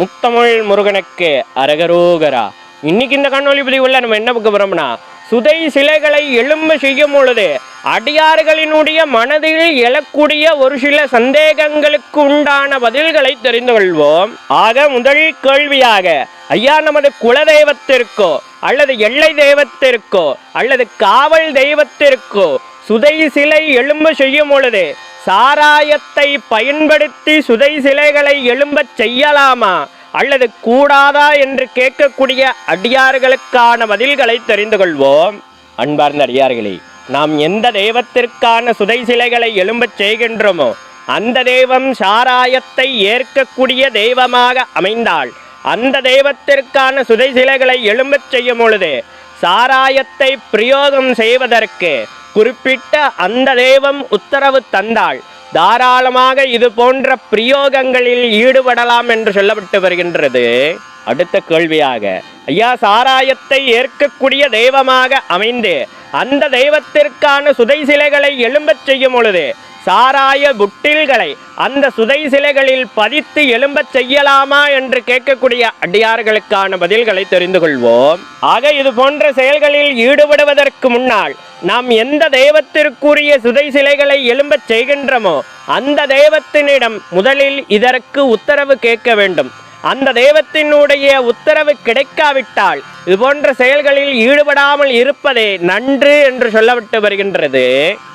முத்தமிழ் முருகனுக்கு அரகரோகரா. இன்னைக்கு இந்த கண்ணொலி பதிவுல நம்ம என்ன பார்க்க போறோம்னா சுதை சிலைகளை எழும்ப செய்யும் பொழுது அடியார்களினுடைய மனதில் எழக்கூடிய ஒரு சில சந்தேகங்களுக்கு உண்டான பதில்களை தெரிந்து கொள்வோம். ஆக முதல் கேள்வியாக ஐயா நமது குலதெய்வத்திற்கோ அல்லது எல்லை தெய்வத்திற்கோ அல்லது காவல் தெய்வத்திற்கோ சுதை சிலை எழும்ப செய்யும் பொழுது சாராயத்தை பயன்படுத்தி சுதை சிலைகளை எழும்பச் செய்யலாமா? அல்லது கூடாதா என்று கேட்கக்கூடிய அடியார்களுக்கான பதில்களை தெரிந்து கொள்வோம். அன்பார்ந்த அடியார்களே நாம் எந்த தெய்வத்திற்கான சுதை சிலைகளை எழும்பச் செய்கின்றோமோ அந்த தெய்வம் சாராயத்தை ஏற்கக்கூடிய தெய்வமாக அமைந்தால் அந்த தெய்வத்திற்கான சுதை சிலைகளை எழும்பச் செய்யும் பொழுது சாராயத்தை பிரயோகம் செய்வதற்கு குறிப்பிட்ட அந்த தெய்வம் உத்தரவு தந்தால் தாராளமாக இது போன்ற பிரயோகங்களில் ஈடுபடலாம் என்று சொல்லப்பட்டு வருகின்றது. அடுத்த கேள்வியாக ஐயா சாராயத்தை ஏற்கக்கூடிய தெய்வமாக அமைந்து அந்த தெய்வத்திற்கான சுதை சிலைகளை எழும்பச் செய்யும் பொழுது சாராய புட்டில்களை அந்த சுதை சிலைகளில் பதித்து எழும்பச் செய்யலாமா என்று கேட்கக்கூடிய அடியார்களுக்கான பதில்களை தெரிந்து கொள்வோம். ஆக இது போன்ற செயல்களில் ஈடுபடுவதற்கு முன்னால் நாம் எந்த தெய்வத்திற்குரிய சுதை சிலைகளை எழும்பச் செய்கின்றோமோ அந்த தெய்வத்தினிடம் முதலில் இதற்கு உத்தரவு கேட்க வேண்டும். அந்த தெய்வத்தினுடைய உத்தரவு கிடைக்காவிட்டால் இது போன்ற செயல்களில் ஈடுபடாமல் இருப்பதே நன்று என்று சொல்லப்பட்டு வருகின்றது.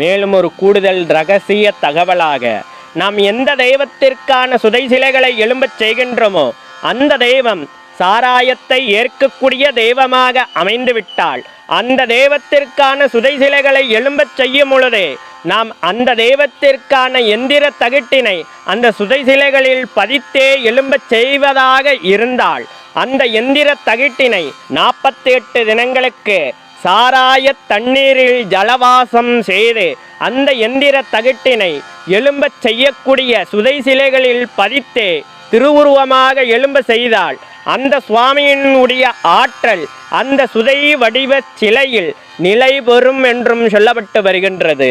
மேலும் ஒரு கூடுதல் ரகசிய தகவலாக நாம் எந்த தெய்வத்திற்கான சுதை சிலைகளை எழும்பச் செய்கின்றோமோ அந்த தெய்வம் சாராயத்தை ஏற்கக்கூடிய தெய்வமாக அமைந்துவிட்டாள். அந்த தெய்வத்திற்கான சுதை சிலைகளை எழும்பச் செய்யும் பொழுதே நாம் அந்த தெய்வத்திற்கான எந்திர தகிட்டினை அந்த சுதை சிலைகளில் பதித்தே எழும்பச் செய்வதாக இருந்தால் அந்த எந்திர தகிட்டினை நாற்பத்தி எட்டு தினங்களுக்கு சாராய தண்ணீரில் ஜலவாசம் செய்து அந்த எந்திர தகிட்டினை எழும்பச் செய்யக்கூடிய சுதை சிலைகளில் பதித்தே திருவுருவமாக எழும்ப செய்தால் அந்த சுவாமியினுடைய ஆற்றல் அந்த சுதை வடிவ சிலையில் நிலை பெறும் என்றும் சொல்லப்பட்டு வருகின்றது.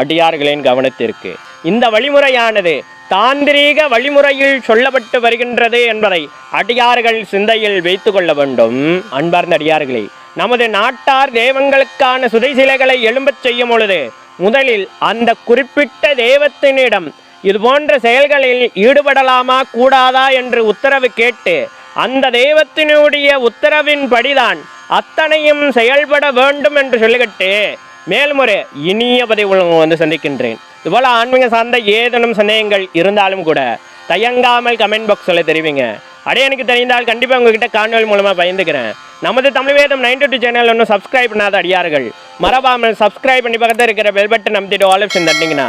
அடியார்களின் கவனத்திற்கு. இந்த வழிமுறையானது தாந்திரீக வழிமுறையில் சொல்லப்பட்டு வருகின்றது என்பதை அடியார்கள் சிந்தையில் வைத்து கொள்ள வேண்டும். அன்பார்ந்த அடியார்களே நமது நாட்டார் தெய்வங்களுக்கான சுதை சிலைகளை எழும்பச் செய்யும் பொழுது முதலில் அந்த குறிப்பிட்ட தெய்வத்தினிடம் இது போன்ற செயல்களில் ஈடுபடலாமா கூடாதா என்று உத்தரவு கேட்டு அந்த தெய்வத்தினுடைய உத்தரவின்படிதான் அத்தனையும் செயல்பட வேண்டும் என்று சொல்லிக்கிட்டு மேலும் ஒரு இனிய பதிவு வந்து சந்திக்கின்றேன். இதுபோல ஆன்மீக சார்ந்த ஏதேனும் சந்தேகங்கள் இருந்தாலும் கூட தயங்காமல் கமெண்ட் பாக்ஸில் தெரிவிங்க. அடைய எனக்கு தெரிந்தால் கண்டிப்பாக உங்ககிட்ட காணொலி மூலமாக பயந்துக்கிறேன் நமது தமிழ் வேதம் நைன்டி டூ சேனல் ஒன்றும் சப்ஸ்கிரைப் பண்ணாத அடியார்கள். மறவாமல் சப்ஸ்கிரைப் பண்ணி பக்கத்தில் இருக்கிற பெல் பட்டன் நம்பிட்டு ஆலோசன் தட்டிங்கன்னா